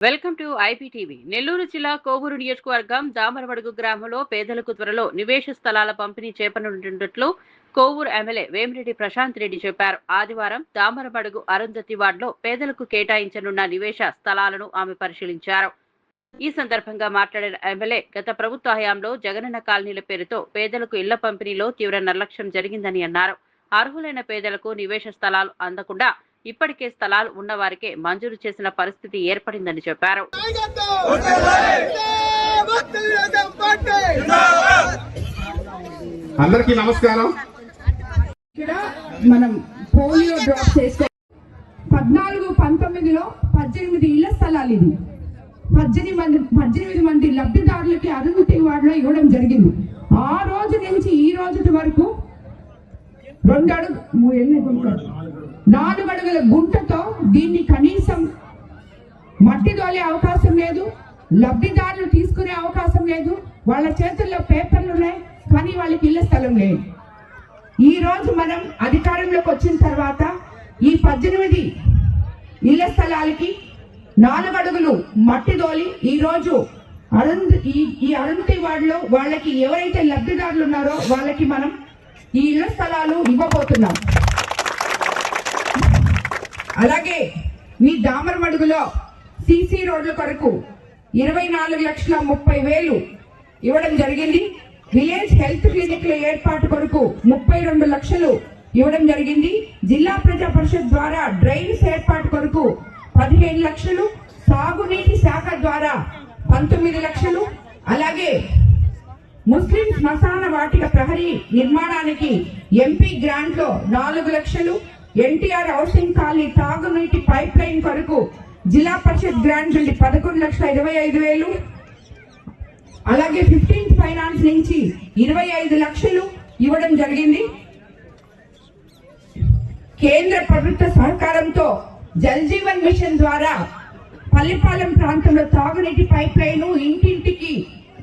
Welcome to IPTV. Nellore జిల్లా కోవూరు నియోజకవర్గం దామరవడుగు గ్రామంలో పేదలకు త్వరలో నివేశ స్థలాల పంపిణీ చేపనున్నట్లు కోవూరు ఎమ్మెల్యే వేమిరెడ్డి ప్రశాంత్ రెడ్డి చెప్పారు. ఆదివారం దామరబడుగు అరుంధతి వార్డులో పేదలకు కేటాయించనున్న నివేశ స్థలాలను ఆమె పరిశీలించారు. ఈ సందర్భంగా మాట్లాడిన ఎమ్మెల్యే గత ప్రభుత్వ హయాంలో జగనన్న కాలనీల పేరుతో పేదలకు ఇళ్ళ పంపిణీలో తీవ్ర నిర్లక్ష్యం జరిగిందని అన్నారు. అర్హులైన పేదలకు నివేశ స్థలాలు అందకుండా ఇప్పటికే స్థలాలు ఉన్న వారికే మంజూరు చేసిన పరిస్థితి ఏర్పడిందని చెప్పారు. అందరికీ నమస్కారం. ఇక్కడ మనం పోలియో డ్రాప్ చేసుకో పద్నాలుగు పంతొమ్మిదిలో పద్దెనిమిది ఇళ్ళ స్థలాలు ఇది పద్దెనిమిది మంది పద్దెనిమిది మంది లబ్ధిదారులకి అరుంధతి వార్డులో ఇవ్వడం జరిగింది. ఆ రోజు నుంచి ఈ రోజు వరకు రెండు అడుగు? నాలుగు అడుగుల గుంటతో దీన్ని కనీసం మట్టి దోలే అవకాశం లేదు లబ్ధిదారులు తీసుకునే అవకాశం లేదు వాళ్ళ చేతుల్లో పేపర్లు ఉన్నాయి కానీ వాళ్ళకి ఇళ్ళ స్థలం లేదు. ఈ రోజు మనం అధికారంలోకి వచ్చిన తర్వాత ఈ పద్దెనిమిది ఇళ్ళ స్థలాలకి నాలుగు అడుగులు మట్టి దోలి ఈ రోజు అరుంధ ఈ ఈ అరుంధతి వార్డులో వాళ్ళకి ఎవరైతే లబ్ధిదారులు ఉన్నారో వాళ్ళకి మనం ఈ ఇళ్ళ స్థలాలు ఇవ్వబోతున్నాం. అలాగే మీ దామరమడుగులో సిసి రోడ్ల కొరకు ఇరవై నాలుగు లక్షల ముప్పై వేలు ఇవ్వడం జరిగింది. విలేజ్ హెల్త్ క్లినిక్ల ఏర్పాటు కొరకు ముప్పై రెండు లక్షలు ఇవ్వడం జరిగింది. జిల్లా ప్రజా పరిషత్ ద్వారా డ్రైన్స్ ఏర్పాటు కొరకు పదిహేను లక్షలు సాగునీటి శాఖ ద్వారా పంతొమ్మిది లక్షలు అలాగే ముస్లిం శ్మశాన వాటిక ప్రహరీ నిర్మాణానికి ఎంపీ గ్రాంట్లో నాలుగు లక్షలు ఎన్టీఆర్ హౌసింగ్ ఖాళీ తాగునీటి పైప్ లైన్ కొరకు జిల్లా పరిషత్ గ్రాంట్ నుండి పదకొండు లక్షల ఇరవై ఐదు వేలు అలాగే ఫిఫ్టీన్త్ ఫైనాన్స్ నుంచి ఇరవై ఐదు లక్షలు ఇవ్వడం జరిగింది. కేంద్ర ప్రభుత్వ సహకారంతో జల్ జీవన్ మిషన్ ద్వారా పల్లిపాలెం ప్రాంతంలో తాగునీటి పైప్ లైన్ ఇంటింటికి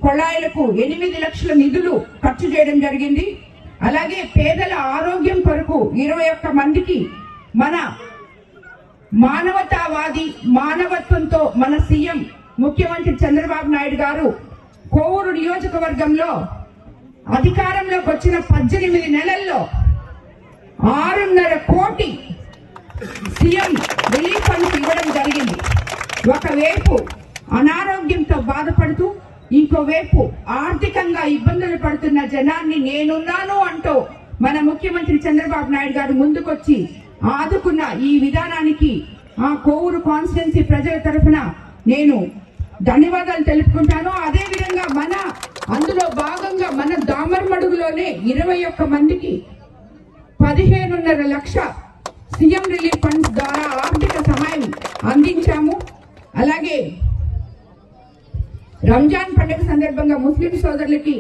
కొళాయిలకు ఎనిమిది లక్షల నిధులు ఖర్చు చేయడం జరిగింది. అలాగే పేదల ఆరోగ్యం కొరకు ఇరవై ఒక్క మందికి మన మానవతావాది మానవత్వంతో మన సీఎం ముఖ్యమంత్రి చంద్రబాబు నాయుడు గారు కోవూరు నియోజకవర్గంలో అధికారంలోకి వచ్చిన పద్దెనిమిది నెలల్లో ఆరున్నర కోటి సీఎం రిలీఫ్ ఫండ్స్ ఇవ్వడం జరిగింది. ఒకవైపు అనారోగ్యంతో బాధపడుతూ ఇంకోవైపు ఆర్థికంగా ఇబ్బందులు పడుతున్న జనాన్ని నేనున్నాను అంటూ మన ముఖ్యమంత్రి చంద్రబాబు నాయుడు గారు ముందుకొచ్చి ఆదుకున్న ఈ విధానానికి ఆ కోవూరు కాన్స్టిట్యున్సీ ప్రజల తరఫున నేను ధన్యవాదాలు తెలుపుకుంటాను. అదే విధంగా మన అందులో భాగంగా మన దామరమడుగులోనే ఇరవై ఒక్క మందికి పదిహేనున్నర లక్ష సీఎం రిలీఫ్ ఫండ్స్ ద్వారా ఆర్థిక సహాయం అందించాము. అలాగే రంజాన్ పండుగ సందర్భంగా ముస్లిం సోదరులకి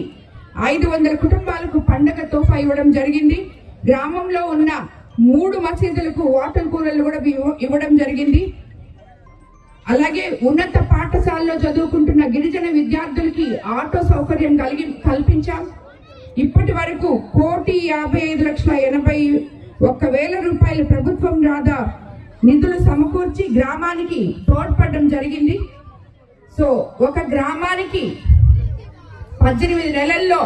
ఐదు వందల కుటుంబాలకు పండగ తోఫా ఇవ్వడం జరిగింది. గ్రామంలో ఉన్న మూడు మసీదులకు వాటర్ కూలర్లు కూడా ఇవ్వడం జరిగింది. అలాగే ఉన్నత పాఠశాలలో చదువుకుంటున్న గిరిజన విద్యార్థులకి ఆటో సౌకర్యం కలిగి కల్పించాం. ఇప్పటి వరకు కోటి యాభై ఐదు లక్షల ఎనభై ఒక్క వేల రూపాయలు ప్రభుత్వం రాదా నిధులు సమకూర్చి గ్రామానికి తోడ్పడడం జరిగింది. సో ఒక గ్రామానికి పద్దెనిమిది నెలల్లో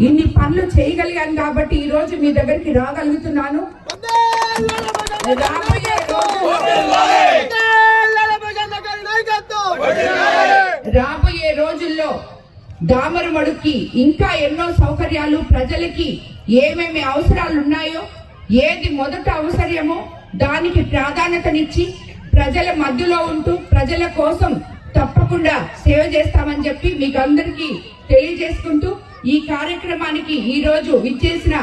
ఇన్ని పనులు చేయగలిగాను కాబట్టి ఈ రోజు మీ దగ్గరికి రాగలుగుతున్నాను. రాబోయే రోజుల్లో దామరమడుకి ఇంకా ఎన్నో సౌకర్యాలు ప్రజలకి ఏమేమి అవసరాలు ఉన్నాయో ఏది మొదట అవసరమో దానికి ప్రాధాన్యతనిచ్చి ప్రజల మధ్యలో ఉంటూ ప్రజల కోసం తప్పకుండా సేవ చేస్తామని చెప్పి మీకు అందరికీ తెలియజేసుకుంటూ ఈ కార్యక్రమానికి ఈ రోజు విచ్చేసిన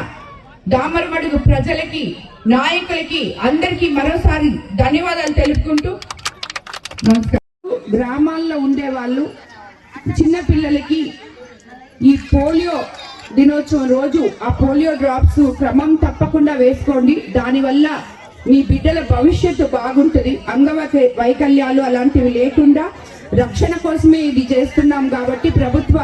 దామరమడుగు ప్రజలకి నాయకులకి అందరికీ మరోసారి ధన్యవాదాలు తెలుపుకుంటూ నమస్కారం. గ్రామాల్లో ఉండే వాళ్ళు చిన్న పిల్లలకి ఈ పోలియో దినోత్సవం రోజు ఆ పోలియో డ్రాప్స్ క్రమం తప్పకుండా వేసుకోండి. దానివల్ల మీ బిడ్డల భవిష్యత్తు బాగుంటుంది. అంగవై వైకల్యాలు అలాంటివి లేకుండా రక్షణ కోసమే ఇది చేస్తున్నాం కాబట్టి ప్రభుత్వ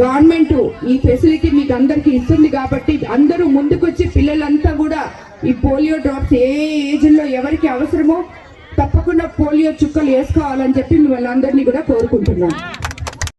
గవర్నమెంట్ ఈ ఫెసిలిటీ మీకు అందరికి ఇస్తుంది కాబట్టి అందరూ ముందుకొచ్చి పిల్లలంతా కూడా ఈ పోలియో డ్రాప్స్ ఏ ఏజ్లో ఎవరికి అవసరమో తప్పకుండా పోలియో చుక్కలు వేసుకోవాలని చెప్పి మిమ్మల్ని అందరినీ కూడా కోరుకుంటున్నాను.